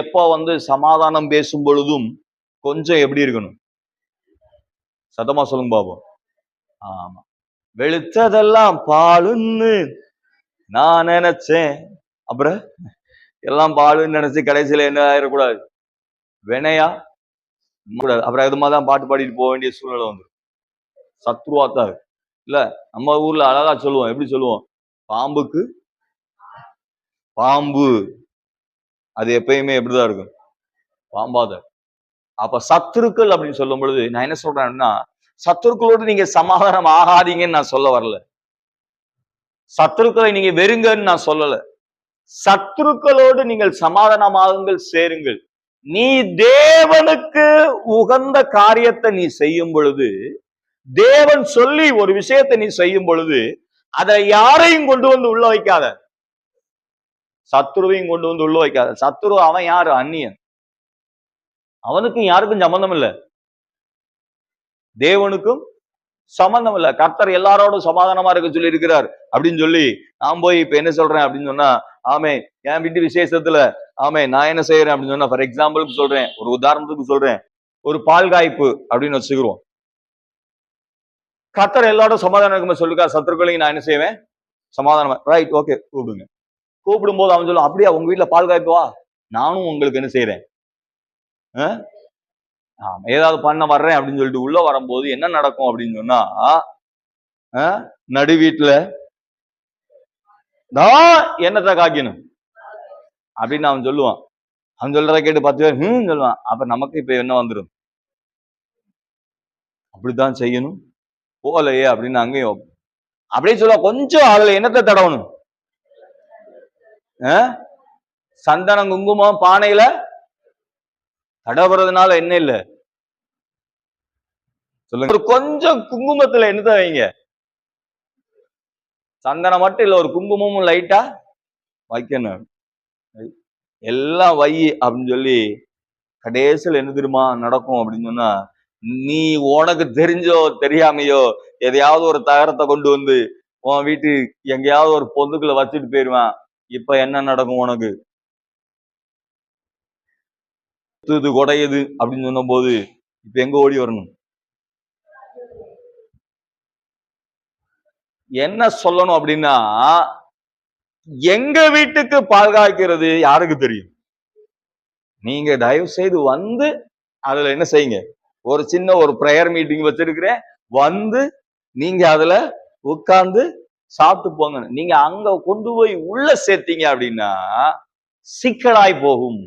எப்போ வந்து சமாதானம் பேசும் பொழுதும் கொஞ்சம் எப்படி இருக்கணும்? சத்தமா சொல்லுங்க பாபு. ஆமா. வெளுத்ததெல்லாம் பாலுன்னு நான் நினைச்சேன். அப்புறம் எல்லாம் பாலுன்னு நினைச்சு கடைசியில என்ன ஆயிடக்கூடாது வினையா? கூடாது அப்புறம் அது மாதிரி தான் பாட்டு பாடிட்டு போக வேண்டிய சூழ்நிலை வந்து சத்ருவாத்தா இல்ல நம்ம ஊர்ல அழகா சொல்லுவோம். எப்படி சொல்லுவோம்? பாம்புக்கு பாம்பு. அது எப்பயுமே எப்படிதான் இருக்கும்? பாம்பாத அப்ப சத்துருக்கள் அப்படின்னு சொல்லும் பொழுது நான் என்ன சொல்றேன்னா சத்துருக்களோடு நீங்க சமாதானம் ஆகாதீங்கன்னு நான் சொல்ல வரல. சத்துருக்களை நீங்க வெறுங்கன்னு நான் சொல்லல. சத்துருக்களோடு நீங்கள் சமாதானமாகுங்கள் சேருங்கள். நீ தேவனுக்கு உகந்த காரியத்தை நீ செய்யும் பொழுது தேவன் சொல்லி ஒரு விஷயத்தை நீ செய்யும் பொழுது அதை யாரையும் கொண்டு வந்து உள்ள வைக்காத. சத்துருவையும் கொண்டு வந்து உள்ள வைக்காத. சத்துரு அவன் யாரு? அந்நியன். அவனுக்கும் யாருக்கும் சம்பந்தம் இல்ல தேவனுக்கும் சம்பந்தம் இல்ல கர்த்தர் எல்லாரோடும் சமாதானமா இருக்க சொல்லி இருக்கிறார் அப்படின்னு சொல்லி நான் போய் இப்ப என்ன சொல்றேன் அப்படின்னு சொன்னா ஆமே என் வீட்டு விசேஷத்துல ஆமே நான் என்ன செய்யறேன் அப்படின்னு சொன்னா ஃபார் எக்ஸாம்பிளுக்கு சொல்றேன். ஒரு உதாரணத்துக்கு சொல்றேன். ஒரு பால் காய்ப்பு அப்படின்னு வச்சுக்கிறோம். கர்த்தர் எல்லாரோட சமாதானம் இருக்கும்போது சொல்லுக்கா சத்துருக்களையும் நான் என்ன செய்வேன்? சமாதானமா ரைட் ஓகே கூப்பிடுங்க. கூப்பிடும் போது அவன் சொல்லுவான் அப்படியா உங்க வீட்டுல பால் காய்ப்புவா? நானும் உங்களுக்கு என்ன செய்யறேன் ஆ? ஏதாவது பண்ண வர்றேன் அப்படின்னு சொல்லிட்டு உள்ள வரும்போது என்ன நடக்கும் அப்படின்னு சொன்னா நடு வீட்டுல நான் என்னத்தை காக்கணும் அப்படின்னு அவன் சொல்லுவான். அவன் சொல்றத கேட்டு பத்து பேர் ஹம் சொல்லுவான். அப்ப நமக்கு இப்ப என்ன வந்துடும் அப்படித்தான் செய்யணும். போகலையே அப்படின்னு அங்கேயும் அப்படியே சொல்லுவா கொஞ்சம் அதுல என்னத்தை தடவணும்? சந்தனம் குங்குமம் பானையில தடவுறதுனால என்ன இல்ல? சொல்லுங்க. ஒரு கொஞ்சம் குங்குமத்துல என்னத வைங்க? சந்தனம் மட்டும் இல்ல ஒரு குங்குமமும் லைட்டா வைக்கணும். எல்லாம் வை அப்படின்னு சொல்லி கடைசியில் என்ன தெரியுமா நடக்கும் அப்படின்னு சொன்னா நீ உனக்கு தெரிஞ்சோ தெரியாமையோ எதையாவது ஒரு தகரத்தை கொண்டு வந்து உன் வீட்டு எங்கேயாவது ஒரு பொந்துக்குள்ள வச்சுட்டு போயிருவான். இப்ப என்ன நடக்கும் உனக்கு? இது குடையுது அப்படின்னு சொன்னபோது இப்ப எங்க ஓடி வரணும்? என்ன சொல்லணும் அப்படின்னா எங்க வீட்டுக்கு பால் காய்க்கிறது யாருக்கு தெரியும்? நீங்க தயவு செய்து வந்து அதுல என்ன செய்யுங்க? ஒரு சின்ன ஒரு ப்ரேயர் மீட்டிங் வச்சிருக்கிறேன். வந்து நீங்க அதுல உட்கார்ந்து சாப்பிட்டு போங்க நீங்க அங்க கொண்டு போய் உள்ள சேர்த்தீங்க அப்படின்னா சிக்கலாய் போகும்.